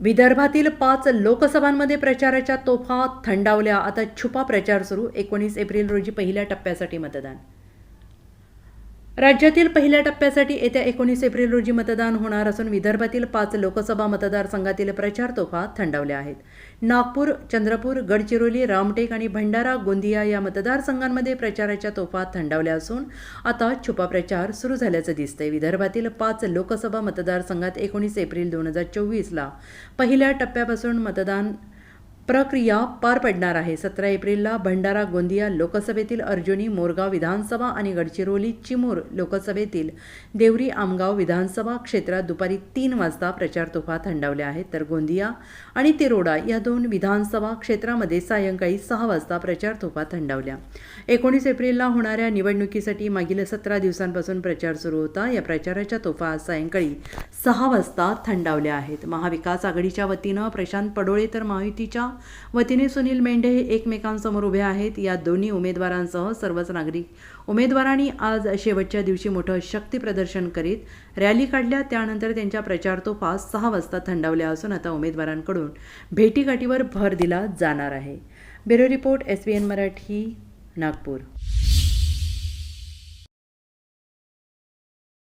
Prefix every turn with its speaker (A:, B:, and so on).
A: विदर्भातील पाच लोकसभांमध्ये प्रचाराच्या तोफा थंडावल्या. आता छुपा प्रचार सुरू. एकोणीस एप्रिल रोजी पहिल्या टप्प्यासाठी मतदान. राज्यातील पहिल्या टप्प्यासाठी येत्या एकोणीस एप्रिल रोजी मतदान होणार असून विदर्भातील पाच लोकसभा मतदारसंघातील प्रचार तोफा थंडवल्या आहेत. नागपूर चंद्रपूर गडचिरोली रामटेक आणि भंडारा गोंदिया या मतदारसंघांमध्ये प्रचाराच्या तोफा थंडावल्या असून आता छुपा प्रचार सुरू झाल्याचं दिसतंय. विदर्भातील पाच लोकसभा मतदारसंघात एकोणीस एप्रिल दोन हजार चोवीसला पहिल्या टप्प्यापासून मतदान प्रक्रिया पार पडणार आहे. सतरा एप्रिलला भंडारा गोंदिया लोकसभेतील अर्जुनी मोरगाव विधानसभा आणि गडचिरोली चिमूर लोकसभेतील देवरी आमगाव विधानसभा क्षेत्रात दुपारी तीन वाजता प्रचार तोफा थंडावल्या आहेत. तर गोंदिया आणि तिरोडा या दोन विधानसभा क्षेत्रामध्ये सायंकाळी सहा वाजता प्रचार तोफा थंडावल्या. एकोणीस एप्रिलला होणाऱ्या निवडणुकीसाठी मागील सतरा दिवसांपासून प्रचार सुरू होता. या प्रचाराच्या तोफा आज सायंकाळी सहा वाजता थंडावल्या आहेत. महाविकास आघाडीच्या वतीनं प्रशांत पडोळे तर महायुतीच्या वतीने सुनील मेंढे हे एकमेकांसमोर उभे आहेत. या दोन्ही उमेदवारांसह सर्वच नागरिक उमेदवारांनी आज शेवटच्या दिवशी मोठं शक्ती प्रदर्शन करीत रॅली काढल्या. त्यानंतर त्यांच्या प्रचार तोफा सहा वाजता थंडावल्या असून आता उमेदवारांकडून भेटीगाठीवर भर दिला जाणार आहे. Bureau report S B N Marathi Nagpur.